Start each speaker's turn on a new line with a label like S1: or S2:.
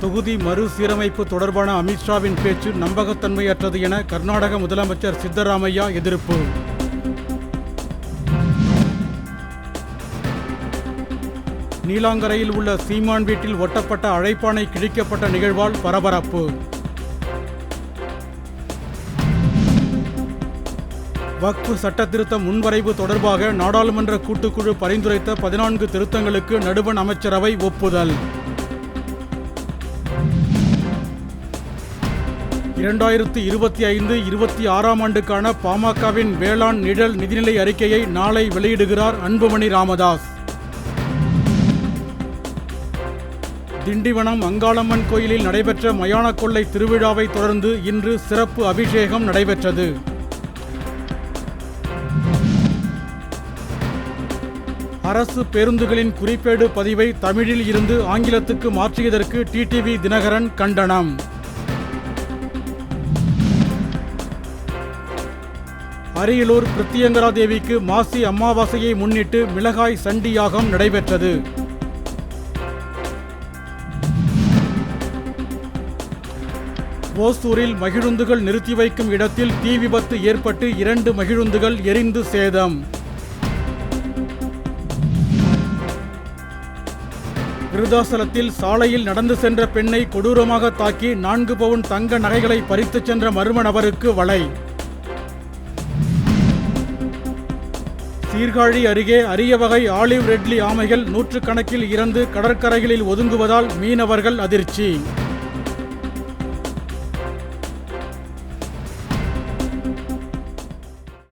S1: தொகுதி மறுசீரமைப்பு தொடர்பான அமித்ஷாவின் பேச்சு நம்பகத்தன்மையற்றது என கர்நாடக முதலமைச்சர் சித்தராமையா எதிர்ப்பு. நீலாங்கரையில் உள்ள சீமான் வீட்டில் ஒட்டப்பட்ட அழைப்பானை கிழிக்கப்பட்ட நிகழ்வால் பரபரப்பு. வக்ஃபு சட்டத்திருத்த முன்வரைவு தொடர்பாக நாடாளுமன்ற கூட்டுக்குழு பரிந்துரைத்த பதினான்கு திருத்தங்களுக்கு நடுவண் அமைச்சரவை ஒப்புதல். இரண்டாயிரத்து இருபத்தி ஐந்து இருபத்தி ஆறாம் ஆண்டுக்கான பாமகவின் வேளாண் நிழல் நிதிநிலை அறிக்கையை நாளை வெளியிடுகிறார் அன்புமணி ராமதாஸ். திண்டிவனம் அங்காளம்மன் கோயிலில் நடைபெற்ற மயான கொள்ளை திருவிழாவை தொடர்ந்து இன்று சிறப்பு அபிஷேகம் நடைபெற்றது. அரசு பேருந்துகளின் குறிப்பேடு பதிவை தமிழில் இருந்து ஆங்கிலத்துக்கு மாற்றியதற்கு டிடிவி தினகரன் கண்டனம். அரியலூர் பிரித்தியங்கரா தேவிக்கு மாசி அமாவாசையை முன்னிட்டு மிளகாய் சண்டி யாகம் நடைபெற்றது. ஓசூரில் மகிழுந்துகள் நிறுத்தி வைக்கும் இடத்தில் தீ விபத்து ஏற்பட்டு இரண்டு மகிழுந்துகள் எரிந்து சேதம். விருதாசலத்தில் சாலையில் நடந்து சென்ற பெண்ணை கொடூரமாக தாக்கி நான்கு பவுன் தங்க நகைகளை பறித்துச் சென்ற மர்ம நபருக்கு வலை. சீர்காழி அருகே அரிய வகை ஆலிவ் ரெட்லி ஆமைகள் நூற்றுக்கணக்கில் இறந்து கடற்கரைகளில் ஒதுங்குவதால் மீனவர்கள் அதிர்ச்சி.